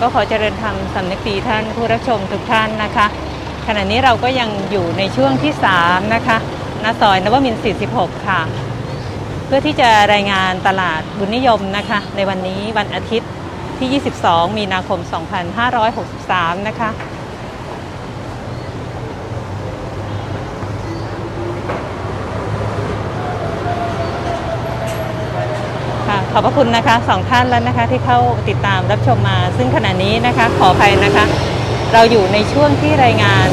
ก็ขอเจริญธรรมสำนึกดีท่านผู้รับชมทุกท่านนะคะ ขณะนี้เราก็ยังอยู่ในช่วงที่ 3 นะคะณซอยนวมินทร์46 ค่ะ เพื่อที่จะรายงานตลาดบุญนิยมนะคะ ในวันนี้วันอาทิตย์ที่ 22 มีนาคม 2563 นะคะ ขอบพระคุณนะคะสองท่านแล้วนะคะที่เข้าติดตามรับชมมา ซึ่งขณะนี้นะคะขออภัยนะคะ เราอยู่ในช่วงที่รายงาน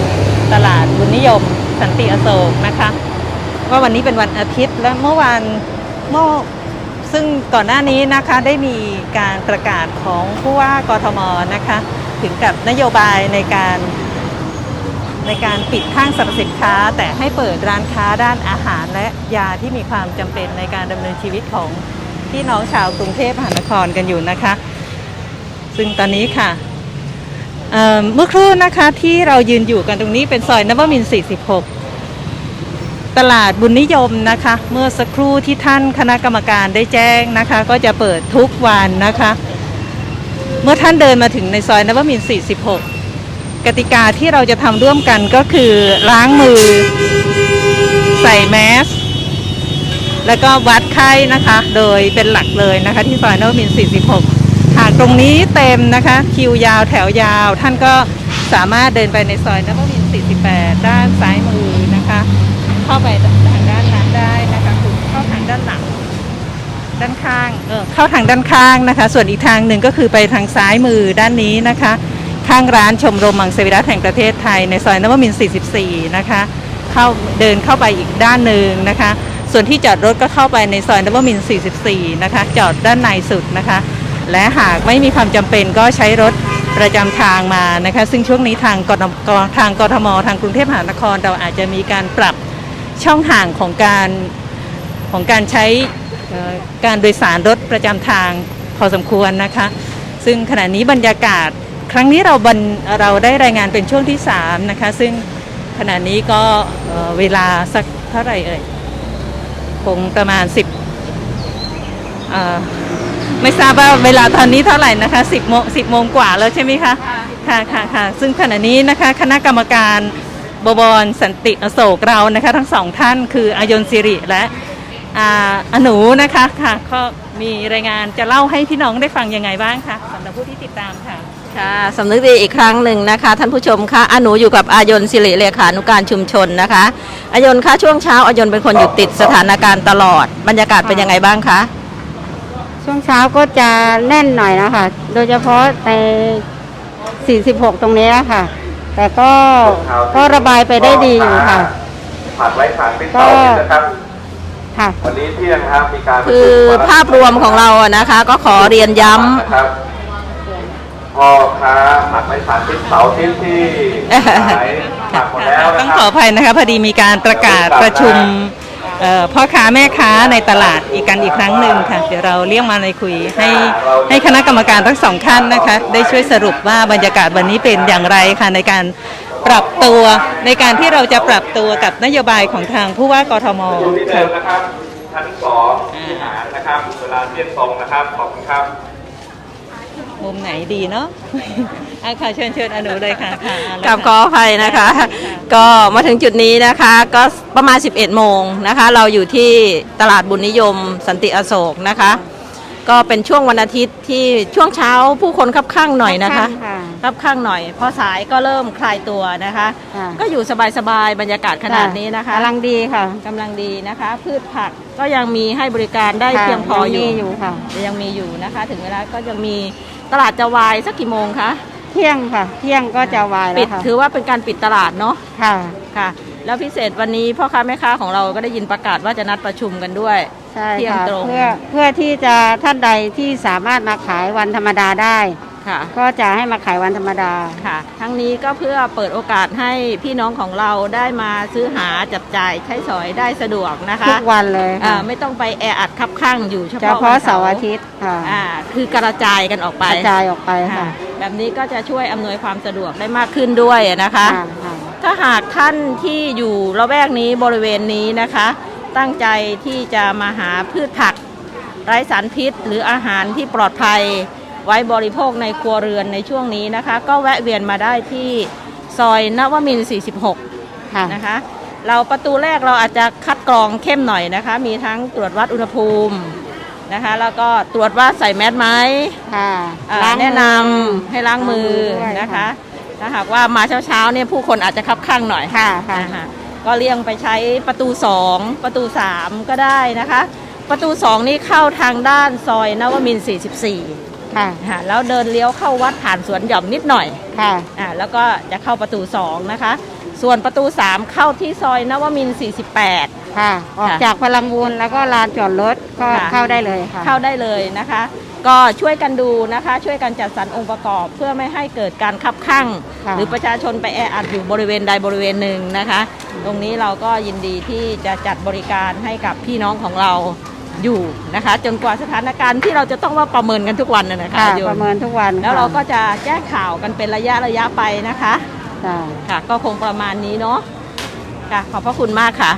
ตลาดบุญนิยม สันติอโศกนะคะว่าวันนี้เป็นวันอาทิตย์และเมื่อวานเมื่อซึ่งก่อนหน้านี้นะคะได้มีการประกาศของผู้ว่ากทมนะคะ ถึงกับนโยบายในการในการปิดห้างสรรพสินค้า แต่ให้เปิดร้านค้าด้านอาหารและยาที่มีความจำเป็นในการดำเนินชีวิตของ พี่น้องชาวกรุงเทพมหานครกันอยู่นะคะ ซึ่งตอนนี้ค่ะเเมื่อครู่นะคะที่เรายืนอยู่กันตรงนี้เป็นซอยนวมิน 46 ตลาดบุญนิยมนะคะ เมื่อสักครู่ที่ท่านคณะกรรมการได้แจ้งนะคะ ก็จะเปิดทุกวันนะคะ เมื่อท่านเดินมาถึงในซอยนวมิน 46 กติกาที่เราจะทำร่วมกันก็คือล้างมือ ใส่แมส แล้วก็วัดไข้นะคะ โดยเป็นหลักเลยนะคะ ที่ซอยนวมิน 46 หากตรงนี้เต็มนะคะ คิวยาวแถวยาว ท่านก็สามารถเดินไปในซอยนวมิน 48 ด้านซ้ายมือนะคะ เข้าไปทางด้านนั้นได้นะคะคุณเข้าทางด้านหลังด้านข้างเออเข้าทางด้านข้างนะคะ ส่วนอีกทางหนึ่งก็คือไปทางซ้ายมือด้านนี้นะคะ ข้างร้านชมรมมังสวิรัตแห่งประเทศไทยในซอยนวมิน 44 นะคะ เข้าเดินเข้าไปอีกด้านหนึ่งนะคะ ส่วนที่จอดรถก็เข้าไปในซอยนวมินทร์44 นะคะ จอดด้านในสุดนะคะ และหากไม่มีความจำเป็นก็ใช้รถประจำทางมานะคะ ซึ่งช่วงนี้ทางกทมทางกทม ทางกรุงเทพมหานคร เราอาจจะมีการปรับช่องห่างของการของการใช้การโดยสารรถประจำทางพอสมควรนะคะ ซึ่งขณะนี้บรรยากาศครั้งนี้เราบรรเราได้รายงานเป็นช่วงที่3นะคะ ซึ่งขณะนี้ก็เวลาสักเท่าไหร่เอ่ย คงประมาณ 10เอ่อไม่ทราบว่าเวลาตอนนี้เท่าไหร่นะคะ 10โมง10โมงกว่าแล้วใช่ไหมคะ ค่ะค่ะค่ะซึ่งขณะนี้นะคะคณะกรรมการบวรสันติอโศกเรานะคะ ทั้งสองท่านคืออายนสิริและอาอหนูนะคะค่ะก็มีรายงานจะเล่าให้พี่น้องได้ฟังยังไงบ้างคะสำหรับผู้ที่ติดตามค่ะ ค่ะสำนึกดีอีกครั้งหนึ่งนะคะ ท่านผู้ชมคะอาหนูอยู่กับอายนสิริเลขานุการชุมชนนะคะอายนคะช่วงเช้าอายนเป็นคนอยู่ติดสถานการณ์ตลอด บรรยากาศเป็นยังไงบ้างคะช่วงเช้าก็จะแน่นหน่อยนะคะ โดยเฉพาะใน 46 ตรงนี้ค่ะ แต่ก็ก็ระบายไปได้ดีอยู่ค่ะผัดไว้ผ่านเป็นเสาร์อาทิตย์นะครับค่ะวันนี้เที่ยงนะครับมีการประคืชุอมวะภาพรวมของเราอะนะคะ ก็ขอเรียนย้ำนะครับ พ่อค้าผัดไว้ผ่านเป็นเสาร์อาทิตย์ที่ขายผักหมดแล้วนะต้องคขรัอบอภัยนะคะพอดีมีการประกาศประชุมเอ่อพ่อค้าแม่ค้าในตลาดอีกกันอีกครั้งหนึ่งค่ะ เดี๋ยวเราเรียกมาในคุยให้ให้คณะกรรมการทั้งสองท่านนะคะ ได้ช่วยสรุปว่าบรรยากาศวันนี้เป็นอย่างไรค่ะในการปรับตัวในการที่เราจะปรับตัวกับนโยบายของทางผู้ว่ากทมอยู่ที่เดิค่ะ มนะครับชั้นสองที่หารนะครับ เวลาเที่ยงตรงนะครับ ขอบคุณครับ มุมไหนดีเนาะอะค่ะเชิญเชิญอนุเลยค่ะค่ะเาเลยกับค่ะขออภัยนะคะ ก็มาถึงจุดนี้นะคะก็ประมาณ 11 โมงนะคะ เราอยู่ที่ตลาดบุญนิยมสันติอโศกนะคะ ก็เป็นช่วงวันอาทิตย์ที่ช่วงเช้าผู้คนคับข้างหน่อยนะคะค่ะคับข้างหน่อย พอสายก็เริ่มคลายตัวนะคะค่ะก็อยู่สบายๆบรรยากาศขนาดนี้นะคะกำลังดีค่ะกำลังดีนะคะ พืชผักก็ยังมีให้บริการได้ค่ะเพียงพออยู่งมีอยู่ค่ะ ยังมีอยู่นะคะ ถึงเวลาก็ยังมี ตลาดจะวายสักกี่โมงคะ เที่ยงค่ะ เที่ยงก็จะวายปิแล้ดวค่ะถือว่าเป็นการปิดตลาดเนาะ ค่ะ ค่ะ แล้วพิเศษวันนี้พ่อค้าแม่ค้าของเราก็ได้ยินประกาศว่าจะนัดประชุมกันด้วย ใช่เที่ยงค่ะตรง เพื่อเพื่อที่จะท่านใดที่สามารถมาขายวันธรรมดาได้ ค่ะ ก็จะให้มาขายวันธรรมดา ค่ะ ทั้งนี้ก็เพื่อเปิดโอกาสให้พี่น้องของเราได้มาซื้อหาจับจ่ายใช้สอยได้สะดวกนะคะทุกวันเลยอ่าค่ะไม่ต้องไปแออัดคับข้างอยู่เฉเฉพาะพาะวันเสาร์อาทิตย์ค่ะอ่าคือกระจายกันออกไปกระจายออกไปค่ะค่ะแบบนี้ก็จะช่วยอำนวยความสะดวกได้มากขึ้นด้วยนะคะค่ะค่ะถ้าหากท่านที่อยู่ละแวกนี้บริเวณนี้นะคะ ตั้งใจที่จะมาหาพืชผักไร้สารพิษ หรืออาหารที่ปลอดภัย ไว้บริโภคในครัวเรือนในช่วงนี้นะคะ ก็แวะเวียนมาได้ที่ซอยนวมินทร์46 ค่ะนะคะ เราประตูแรกเราอาจจะคัดกรองเข้มหน่อยนะคะ มีทั้งตรวจวัดอุณหภูมินะคะ แล้วก็ตรวจว่าใส่แมสไหมค่ะอ่าล้างมือแนะนำให้ล้างมือด้วยนะคะ ถ้าหากว่ามาเช้าๆเนี่ยผู้คนอาจจะคับข้างหน่อยค่ะค่ะนะคะก็เลี่ยงไปใช้ประตู 2 ประตู 3 ก็ได้นะคะ ประตู 2 นี่เข้าทางด้านซอยนวมินทร์44 ค่ะค่ะแล้วเดินเลี้ยวเข้าวัดผ่านสวนหย่อมนิดหน่อยค่ะอ่าแล้วก็จะเข้าประตู2นะคะ ส่วนประตู3เข้าที่ซอยนวมินทร์48 ค่ะ ออกค่ะจากพลังบูนแล้วก็ลานจอดรถก็ค่ะ เข้าได้เลยค่ะ เข้าได้เลยนะคะ ก็ช่วยกันดูนะคะ ช่วยกันจัดสรรองค์ประกอบเพื่อไม่ให้เกิดการคับข้างค่ะ หรือประชาชนไปแออัดอยู่บริเวณใดบริเวณหนึ่งนะคะ ตรงนี้เราก็ยินดีที่จะจัดบริการให้กับพี่น้องของเรา อยู่นะคะ จนกว่าสถานการณ์ที่เราจะต้องว่าประเมินกันทุกวันนะนะคะค่ประเมินทุกวันแล้วเราก็จะแจ้งข่าวกันเป็นระยะระยะไปนะคะ ค่ะ ค่ะ ก็คงประมาณนี้เนาะค่ะ ขอบพระคุณมากค่ะ